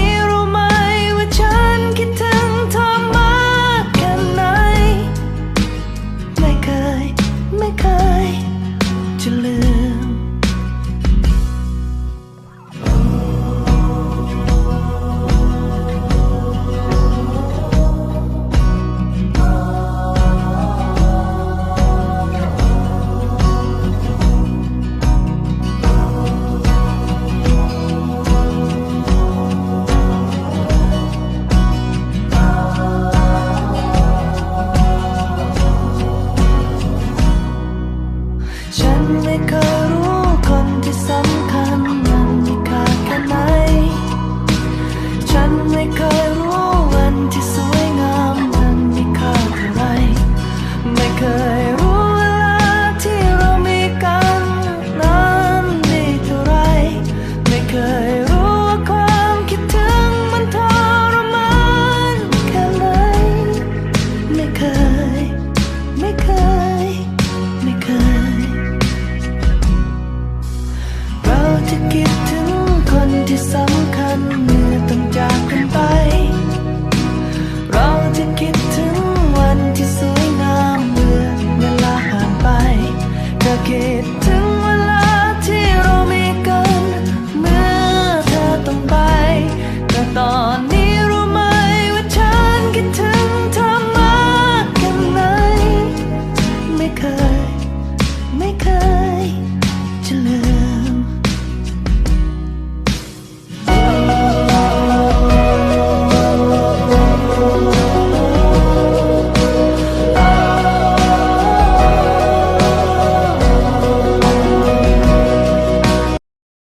้ ฉั คิดถึงคนที่สำคัญ